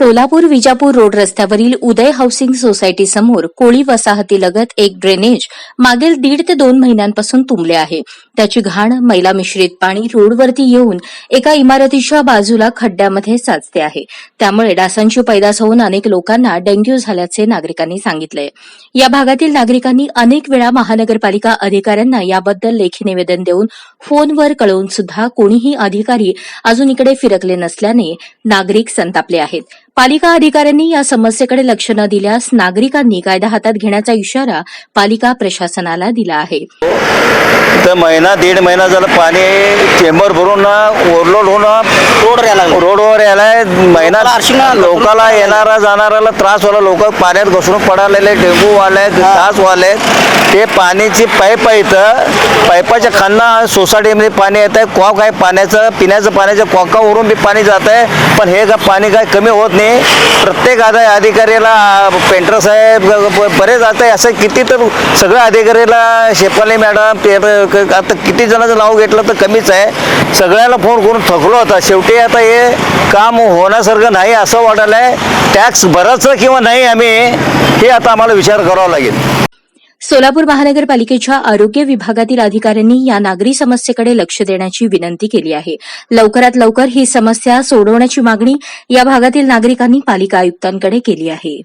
Solapur Vijapur road रस्त्यावरील उदय housing society समोर कोळी वसाहतीलगत एक ड्रेनेज मागील दीड ते दोन महिन्यांपासून तुंबले आहे. त्याची घाण मैला मिश्रित पाणी रोडवरती येऊन एका इमारतीच्या बाजूला खड्ड्यामध्ये साचते आहे. त्यामुळे डासांची पैदास होऊन अनेक लोकांना डेंग्यू झाल्याचे नागरिकांनी सांगितले या भागातील नागरिकांनी अनेक वेळा महानगरपालिका अधिकाऱ्यांना याबद्दल लेखी निवेदन देऊन फोनवर कळवून सुद्धा कोणीही अधिकारी अजून इकडे फिरकले नसल्याने नागरिक संतापले आहेत. पालिका अधिकाऱ्यांनी या समस्येकडे लक्ष न दिल्यास नागरिकांनी कायदा हातात घेण्याचा इशारा पालिका प्रशासनाला दिला आहे. तर महिना दीड महिना झालं पाणी चेंबर भरून ना ओव्हरलोड होऊन रोड यायला लागला. रोडवर यायलाय महिना लोकाला येणारा जाणाऱ्याला त्रास व्हायला लोक पाण्यात घसरून पडालेले डेंगू वाले त्रास वाले ते पाण्याची पाईप आहे इथं. पाईपाच्या खांना सोसायटीमध्ये पाणी येत आहे. कॉक आहे पाण्याचं पिण्याचं पाण्याच्या कॉकावरून बी पाणी जात आहे. पण हे का पाणी काय कमी होत नाही. प्रत्येक आता अधिकाऱ्याला पेंटर साहेब बरे जात आहे. असं किती तर सगळ्या अधिकाऱ्याला शेपाले मॅडम ते आता किती जणांचं नाव घेतलं तर कमीच आहे. सगळ्याला फोन करून थकलो होता. शेवटी आता हे काम होण्यासारखं नाही असं वाटायला आहे टॅक्स भरायचं किंवा नाही आम्ही हे आता आम्हाला विचार करावा लागेल. सोलापूर महानगरपालिकेच्या आरोग्य विभागातील अधिकाऱ्यांनी या नागरी समस्येकडे लक्ष देण्याची विनंती केली आहे. लवकरात लवकर ही समस्या सोडवण्याची मागणी या भागातील नागरिकांनी पालिका आयुक्तांकडे केली आहे.